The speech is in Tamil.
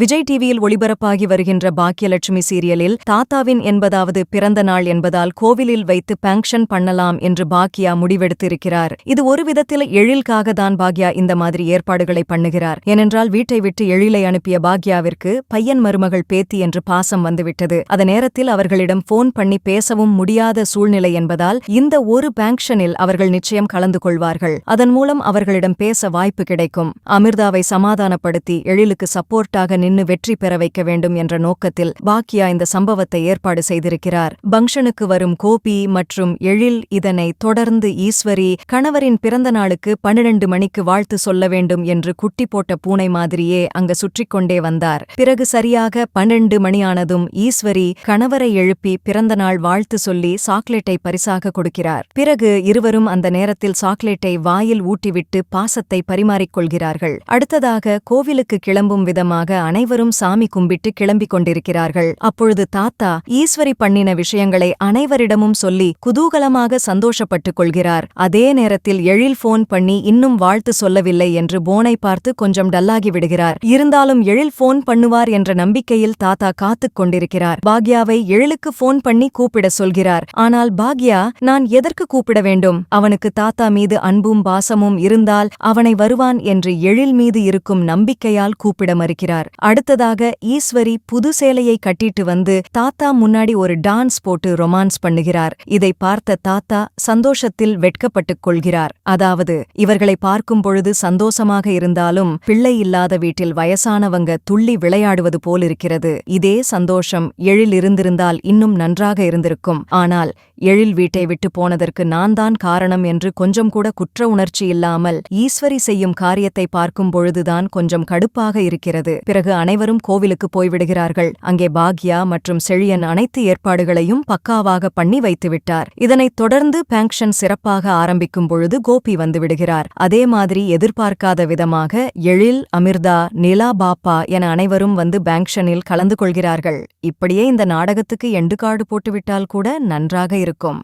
விஜய் டிவியில் ஒளிபரப்பாகி வருகின்ற பாக்கியலட்சுமி சீரியலில் தாத்தாவின் எண்பதாவது பிறந்த நாள் என்பதால் கோவிலில் வைத்து பேங்ஷன் பண்ணலாம் என்று பாக்கியா முடிவெடுத்திருக்கிறார். இது ஒரு விதத்தில் எழில்காக தான் பாக்யா இந்த மாதிரி ஏற்பாடுகளை பண்ணுகிறார். ஏனென்றால் வீட்டை விட்டு எழிலை அனுப்பிய பாக்யாவிற்கு பையன் மருமகள் பேத்தி என்று பாசம் வந்துவிட்டது. அத நேரத்தில் அவர்களிடம் போன் பண்ணி பேசவும் முடியாத சூழ்நிலை என்பதால் இந்த ஒரு பேங்க்ஷனில் அவர்கள் நிச்சயம் கலந்து கொள்வார்கள். அதன் மூலம் அவர்களிடம் பேச வாய்ப்பு கிடைக்கும். அமிர்தாவை சமாதானப்படுத்தி எழிலுக்கு சப்போர்ட்டாக நின்னு வெற்றி பெற வைக்க வேண்டும் என்ற நோக்கத்தில் பாக்கியா இந்த சம்பவத்தை ஏற்பாடு செய்திருக்கிறார். பங்கனுக்கு வரும் கோபி மற்றும் எழில் இதனை தொடர்ந்து ஈஸ்வரி கணவரின் பிறந்த நாளுக்கு பன்னிரண்டு மணிக்கு வாழ்த்து சொல்ல வேண்டும் என்று குட்டி போட்ட பூனை மாதிரியே அங்கு சுற்றிக் கொண்டே வந்தார். பிறகு சரியாக பன்னெண்டு மணியானதும் ஈஸ்வரி கணவரை எழுப்பி பிறந்த நாள் வாழ்த்து சொல்லி சாக்லேட்டை பரிசாக கொடுக்கிறார். பிறகு இருவரும் அந்த நேரத்தில் சாக்லேட்டை வாயில் ஊட்டிவிட்டு பாசத்தை பரிமாறிக்கொள்கிறார்கள் அடுத்ததாக கோவிலுக்கு கிளம்பும் விதமாக அனை அனைவரும் சாமி கும்பிட்டு கிளம்பிக் கொண்டிருக்கிறார்கள். அப்பொழுது தாத்தா ஈஸ்வரி பண்ணின விஷயங்களை அனைவரிடமும் சொல்லி குதூகலமாக சந்தோஷப்பட்டுக் கொள்கிறார். அதே நேரத்தில் எழில் போன் பண்ணி இன்னும் வாழ்த்து சொல்லவில்லை என்று போனை பார்த்து கொஞ்சம் டல்லாகி விடுகிறார். இருந்தாலும் எழில் போன் பண்ணுவார் என்ற நம்பிக்கையில் தாத்தா காத்துக் கொண்டிருக்கிறார். பாக்யாவை எழிலுக்கு போன் பண்ணி கூப்பிட சொல்கிறார். ஆனால் பாக்யா நான் எதற்கு கூப்பிட வேண்டும்? அவனுக்கு தாத்தா மீது அன்பும் பாசமும் இருந்தால் அவனை வருவான் என்று எழில் மீது இருக்கும் நம்பிக்கையால் கூப்பிட மறுக்கிறார். அடுத்ததாக ஈஸ்வரி புது சேலையை கட்டிட்டு வந்து தாத்தா முன்னாடி ஒரு டான்ஸ் போட்டு ரொமான்ஸ் பண்ணுகிறார். இதை பார்த்த தாத்தா சந்தோஷத்தில் வெட்கப்பட்டுக் கொள்கிறார். அதாவது இவர்களை பார்க்கும் பொழுது சந்தோஷமாக இருந்தாலும் பிள்ளை இல்லாத வீட்டில் வயசானவங்க துள்ளி விளையாடுவது போலிருக்கிறது. இதே சந்தோஷம் எழில் இருந்திருந்தால் இன்னும் நன்றாக இருந்திருக்கும். ஆனால் எழில் வீட்டை விட்டு போனதற்கு நான் தான் காரணம் என்று கொஞ்சம் கூட குற்ற உணர்ச்சி இல்லாமல் ஈஸ்வரி செய்யும் காரியத்தை பார்க்கும் பொழுதுதான் கொஞ்சம் கடுப்பாக இருக்கிறது. பிறகு அனைவரும் கோவிலுக்கு போய்விடுகிறார்கள். அங்கே பாக்யா மற்றும் செழியன் அனைத்து ஏற்பாடுகளையும் பக்காவாக பண்ணி வைத்துவிட்டார். இதனைத் தொடர்ந்து பேங்க்ஷன் சிறப்பாக ஆரம்பிக்கும் பொழுது கோபி வந்துவிடுகிறார். அதே மாதிரி எதிர்பார்க்காத விதமாக எழில் அமிர்தா நிலா பாப்பா என அனைவரும் வந்து பேங்ஷனில் கலந்து கொள்கிறார்கள். இப்படியே இந்த நாடகத்துக்கு எண்டுகாடு போட்டுவிட்டால் கூட நன்றாக இருக்கும்.